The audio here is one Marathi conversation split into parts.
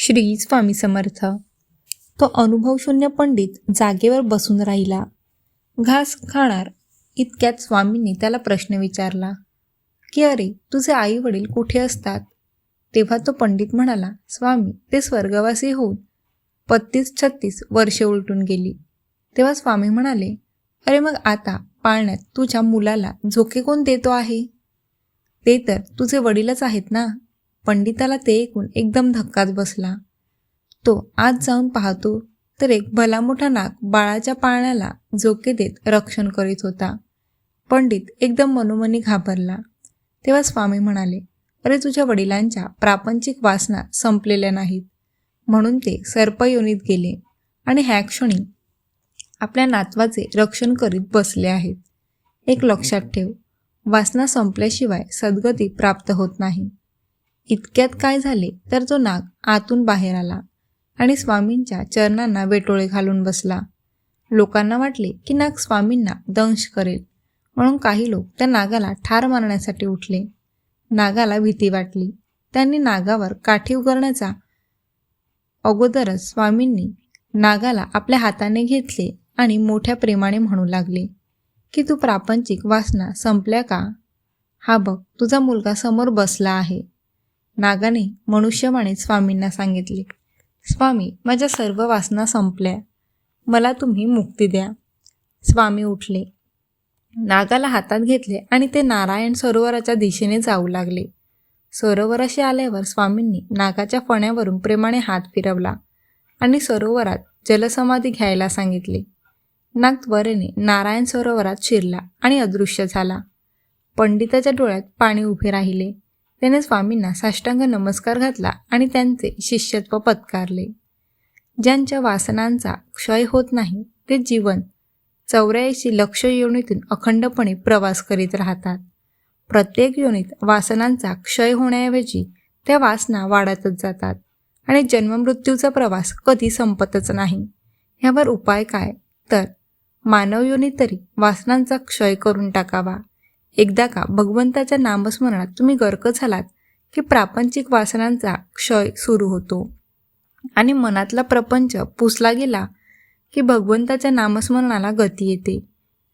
श्री स्वामी समर्थ. तो अनुभवशून्य पंडित जागेवर बसून राहिला. घास खाणार इतक्यात स्वामींनी त्याला प्रश्न विचारला की अरे तुझे आई वडील कुठे असतात? तेव्हा तो पंडित म्हणाला स्वामी ते स्वर्गवासी होऊन पत्तीस छत्तीस वर्षे उलटून गेली. तेव्हा स्वामी म्हणाले अरे मग आता पाळण्यात तुझ्या मुलाला झोके कोण देतो आहे? ते तर तुझे वडीलच आहेत ना. पंडिताला ते ऐकून एकदम धक्काच बसला. तो आज जाऊन पाहतो तर एक भला मोठा नाग बाळाच्या पाळण्याला झोके देत रक्षण करीत होता. पंडित एकदम मनोमनी घाबरला. तेव्हा स्वामी म्हणाले अरे तुझ्या वडिलांच्या प्रापंचिक वासना संपलेल्या नाहीत. म्हणून ते सर्पयोनीत गेले आणि ह्या क्षणी आपल्या नातवाचे रक्षण करीत बसले आहेत. एक लक्षात ठेव वासना संपल्याशिवाय सद्गती प्राप्त होत नाही. इतक्यात काय झाले तर तो नाग आतून बाहेर आला आणि स्वामींच्या चरणांना वेटोळे घालून बसला. लोकांना वाटले की नाग स्वामींना दंश करेल म्हणून काही लोक त्या नागाला ठार मारण्यासाठी उठले. नागाला भीती वाटली. त्यांनी नागावर काठी उगारण्याचा अगोदरच स्वामींनी नागाला आपल्या हाताने घेतले आणि मोठ्या प्रेमाने म्हणू लागले की तू प्रापंचिक वासना संपल्या का? हा बघ तुझा मुलगा समोर बसला आहे. नागाने मनुष्यमाने स्वामींना सांगितले स्वामी माझ्या सर्व वासना संपल्या. मला तुम्ही मुक्ती द्या. स्वामी उठले. नागाला हातात घेतले आणि ते नारायण सरोवराच्या दिशेने जाऊ लागले. सरोवराशी आल्यावर स्वामींनी नागाच्या फण्यावरून प्रेमाने हात फिरवला आणि सरोवरात जलसमाधी घ्यायला सांगितले. नाग त्वरेने नारायण सरोवरात शिरला आणि अदृश्य झाला. पंडिताच्या डोळ्यात पाणी उभे राहिले. त्याने स्वामींना साष्टांग नमस्कार घातला आणि त्यांचे शिष्यत्व पत्कारले. ज्यांच्या वासनांचा क्षय होत नाही ते जीवन चौऱ्याऐंशी लक्ष योनीतून अखंडपणे प्रवास करीत राहतात. प्रत्येक योनीत वासनांचा क्षय होण्याऐवजी त्या वासना वाढतच जातात आणि जन्ममृत्यूचा प्रवास कधी संपतच नाही. ह्यावर उपाय काय? तर मानव योनी तरी वासनांचा क्षय करून टाकावा. एकदा का भगवंताच्या नामस्मरणात तुम्ही गर्क झालात की प्रापंचिक वासनांचा क्षय सुरू होतो. आणि मनातला प्रपंच पुसला गेला की भगवंताच्या नामस्मरणाला गती येते.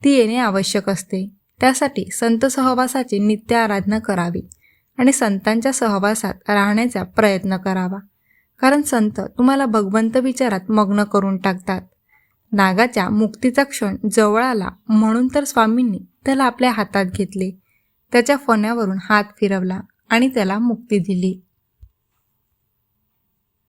ती येणे आवश्यक असते. त्यासाठी संत सहवासाची नित्य आराधना करावी आणि संतांच्या सहवासात राहण्याचा प्रयत्न करावा. कारण संत तुम्हाला भगवंत विचारात मग्न करून टाकतात. नागाच्या मुक्तीचा क्षण जवळ आला म्हणून तर स्वामींनी त्याला आपल्या हातात घेतले. त्याच्या फण्यावरून हात फिरवला आणि त्याला मुक्ती दिली.